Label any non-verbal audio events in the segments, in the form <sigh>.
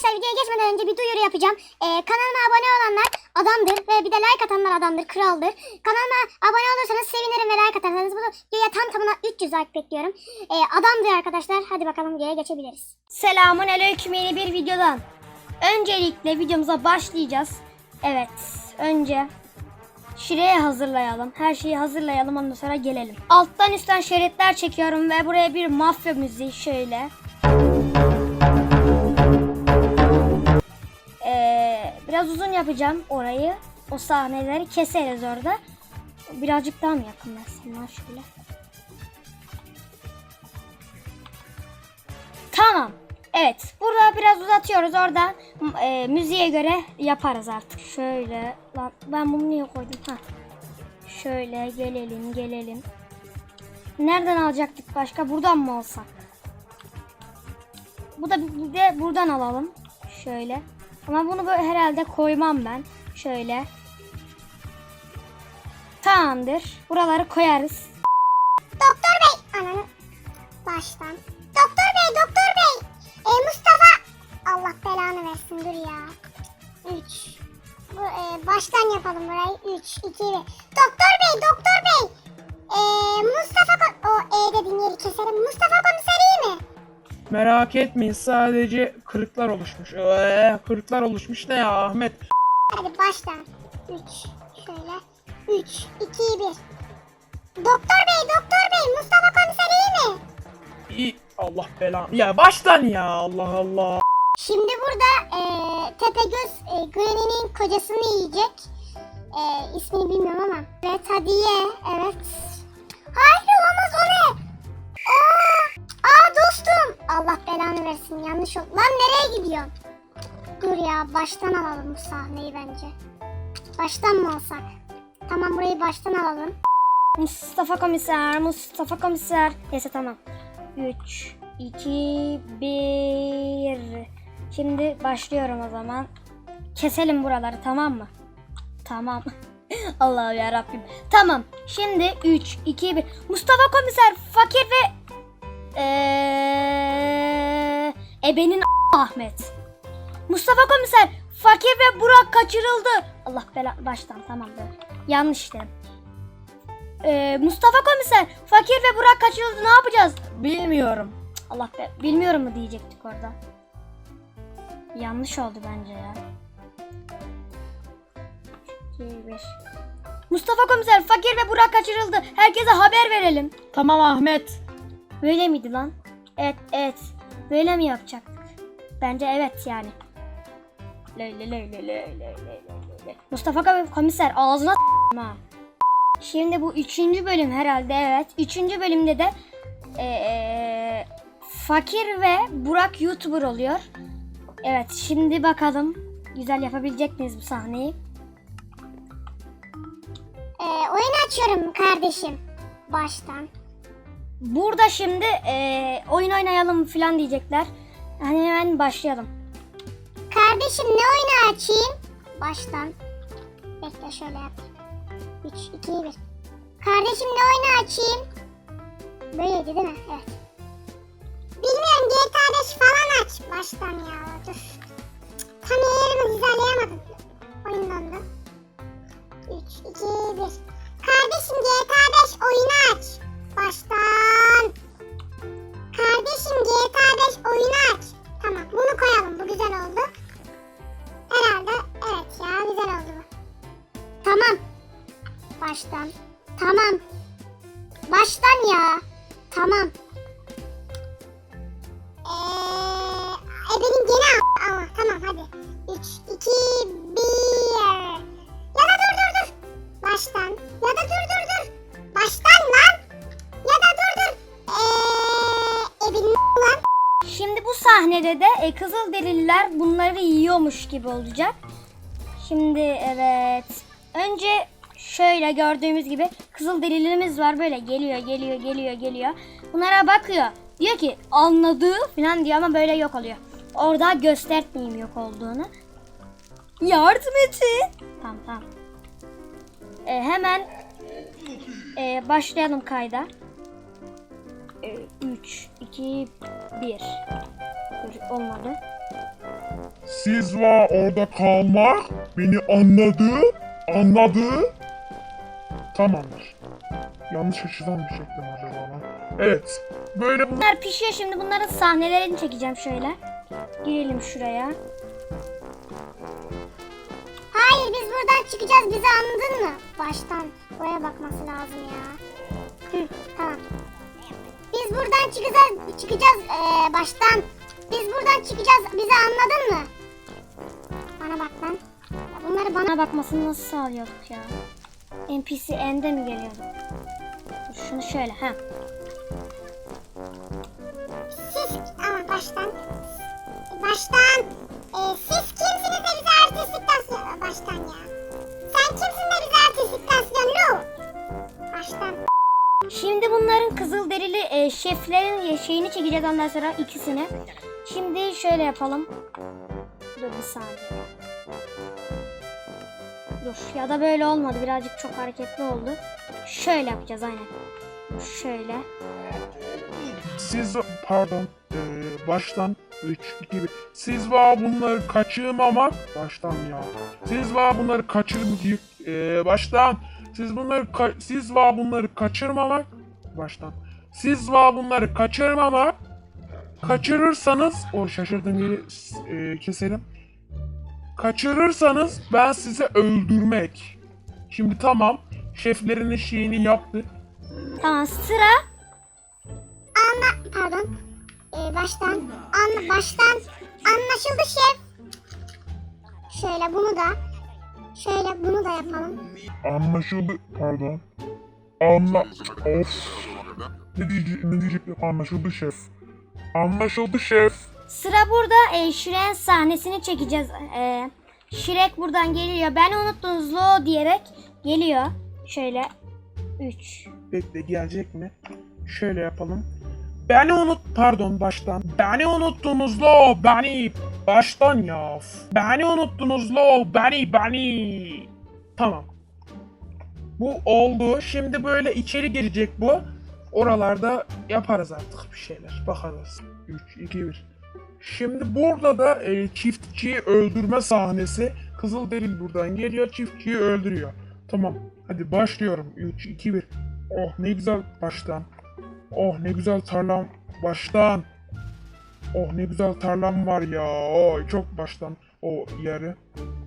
Arkadaşlar videoya geçmeden önce bir duyuru yapacağım. Ee, kanalıma abone olanlar adamdır ve bir de like atanlar adamdır, kraldır. Kanalıma abone olursanız sevinirim ve like atarsanız bu videoya tam tamına 300 like bekliyorum. Ee, adamdır arkadaşlar. Hadi bakalım videoya geçebiliriz. Selamun aleyküm yeni bir videodan. Öncelikle videomuza başlayacağız. Evet, önce şireyi hazırlayalım. Her şeyi hazırlayalım ondan sonra gelelim. Alttan üstten şeritler çekiyorum ve buraya bir mafya müziği şöyle. Biraz uzun yapacağım orayı. O sahneleri keseriz orada. Birazcık daha mı yakınlaşsınlar şöyle. Tamam. Evet. Burada biraz uzatıyoruz. Orada e, müziğe göre yaparız artık. Şöyle. Lan ben bunu niye koydum? Ha. Şöyle gelelim gelelim. Nereden alacaktık başka? Buradan mı alsak? Bu da bir de buradan alalım. Şöyle. Ama bunu böyle herhalde koymam ben. Şöyle. Tamamdır. Buraları koyarız. Doktor bey. Ananı. Baştan. Doktor bey, doktor bey. Ee, Mustafa. Allah belanı versin dur ya. 3. Bu, e, baştan yapalım burayı. 3, 2, 1. Doktor bey, doktor bey. Ee, Mustafa o E dediğin yeri keselim. Mustafa komiser iyi mi? Merak etmeyin sadece kırıklar oluşmuş. Ee, kırıklar oluşmuş ne ya Ahmet? Hadi baştan. 3. Şöyle. 3, 2, 1. Doktor bey, doktor bey. Mustafa komiser iyi mi? İyi Allah belanı. Ya baştan ya Allah Allah. Şimdi burada e, Tepegöz e, Granny'nin kocasını yiyecek. E, ismini bilmiyorum ama. Evet hadi ye. Evet. Allah belanı versin yanlış oldu. Lan nereye gidiyorsun? Dur ya baştan alalım bu sahneyi bence. Baştan mı alsak? Tamam burayı baştan alalım. Mustafa komiser, Mustafa komiser. Neyse tamam. 3, 2, 1. Şimdi başlıyorum o zaman. Keselim buraları tamam mı? Tamam. <laughs> Allah'ım ya Rabbim. Tamam. Şimdi 3, 2, 1. Mustafa komiser fakir ve eee ebenin Ahmet. Mustafa komiser fakir ve Burak kaçırıldı. Allah bela baştan tamam böyle. Yanlış dedim. Ee, Mustafa komiser fakir ve Burak kaçırıldı ne yapacağız? Bilmiyorum. Allah be bilmiyorum mu diyecektik orada. Yanlış oldu bence ya. İki, bir. Mustafa komiser fakir ve Burak kaçırıldı. Herkese haber verelim. Tamam Ahmet. Böyle miydi lan? Evet evet. Böyle mi yapacaktık? Bence evet yani. Ley ley ley ley Mustafa komiser ağzına ha. Şimdi bu üçüncü bölüm herhalde evet. Üçüncü bölümde de ee, Fakir ve Burak YouTuber oluyor. Evet şimdi bakalım güzel yapabilecek miyiz bu sahneyi? Ee, oyun açıyorum kardeşim baştan. Burada şimdi eee, oyun oynayalım falan diyecekler. Hani hemen başlayalım. Kardeşim ne oyunu açayım? Baştan. Bekle şöyle yap. 3, 2, 1. Kardeşim ne oyunu açayım? Böyleydi değil mi? Evet. Bilmiyorum GTA 5 falan aç. Baştan ya. Dur. Tam yerimi hizalayamadım. Oyundan da. 3, 2, 1. Kardeşim GTA 5 oyunu aç. Baştan. Kardeşim GTA 5 oyunu aç. Tamam bunu koyalım. Bu güzel oldu. Herhalde evet ya güzel oldu bu. Tamam. Baştan. Tamam. Baştan ya. Tamam. Eee ebenin gene al. Ama tamam hadi. 3, 2, 1. Ya da dur dur dur. Baştan. Ya da dur dur dur. Baştan lan. Bu sahnede de e, Kızılderililer bunları yiyormuş gibi olacak. Şimdi evet. Önce şöyle gördüğümüz gibi Kızılderililerimiz var böyle geliyor geliyor geliyor geliyor. Bunlara bakıyor. Diyor ki anladığı falan diyor ama böyle yok oluyor. Orada göstermeyeyim yok olduğunu. Yardım edin. Tamam tamam. E, hemen e, başlayalım kayda. 3, 2, 1. Dur, olmadı. Siz var orada kalmak. Beni anladı. Anladı. Tamamdır. Yanlış açıdan mı çektim acaba ben? Evet. Böyle bu Bunlar pişiyor şimdi bunların sahnelerini çekeceğim şöyle. Girelim şuraya. Hayır biz buradan çıkacağız bizi anladın mı? Baştan buraya bakması lazım ya. Hı, tamam. Biz buradan çıkacağız, çıkacağız ee, baştan. Biz buradan çıkacağız bizi anladın mı? Bana bak lan. Ya Bunları bana Bana bakmasını nasıl sağlıyorduk ya? NPC N'de mi geliyordu? Dur şunu şöyle ha. siz ama baştan. Baştan. Ee, siz e, şeflerin ye- şeyini çekeceğiz ondan sonra ikisini. Şimdi şöyle yapalım. Dur bir saniye. Dur ya da böyle olmadı birazcık çok hareketli oldu. Şöyle yapacağız aynen. Şöyle. Siz pardon ee, baştan 3 2 1 Siz var bunları kaçırmamak baştan ya. Siz var bunları kaçırmayıp ee, baştan siz bunları siz var bunları kaçırmamak baştan. Siz var bunları kaçırmamak kaçırırsanız o şaşırdığım yeri ee, keselim. Kaçırırsanız ben size öldürmek. Şimdi tamam şeflerinin şeyini yaptı. Tamam sıra Anla pardon. Ee, baştan an baştan anlaşıldı şef. Şöyle bunu da şöyle bunu da yapalım. anlaşıldı. Pardon. Anla... Of. Ne, diyece ne diyecektim? Anlaşıldı şef. Anlaşıldı şef. Sıra burada e, Shrek'in sahnesini çekeceğiz. E, Shrek buradan geliyor. Ben unuttunuz lo diyerek geliyor. Şöyle 3. Bekle gelecek mi? Şöyle yapalım. Beni unut pardon baştan. Beni unuttunuz lo beni. Baştan ya. Beni unuttunuz lo beni beni. Tamam. Bu oldu. Şimdi böyle içeri girecek bu. Oralarda yaparız artık bir şeyler. Bakarız. 3, 2, 1. Şimdi burada da e, çiftçiyi öldürme sahnesi. Kızılderili buradan geliyor çiftçiyi öldürüyor. Tamam. Hadi başlıyorum. 3, 2, 1. Oh ne güzel baştan. Oh ne güzel tarlam baştan. Oh ne güzel tarlam var ya. Oh çok baştan o yeri.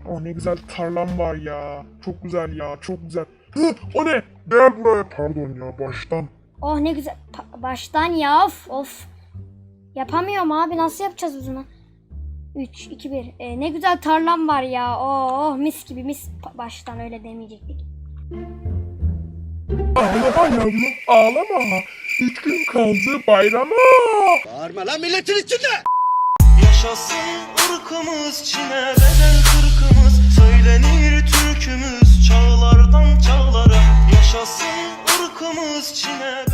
Oh ne güzel tarlam var ya. Çok güzel ya çok güzel. Hı, o ne? Gel buraya. Pardon ya baştan. Oh ne güzel. Pa- baştan ya of of. Yapamıyorum abi nasıl yapacağız biz bunu? 3, 2, 1. E, ne güzel tarlam var ya. Oh, oh mis gibi mis. Pa- baştan öyle demeyecektik. Ağlama yavrum ağlama. Üç gün kaldı bayrama. Bağırma lan milletin içinde! Yaşasın ırkımız Çin'e bedel kırkımız Aşkımız çile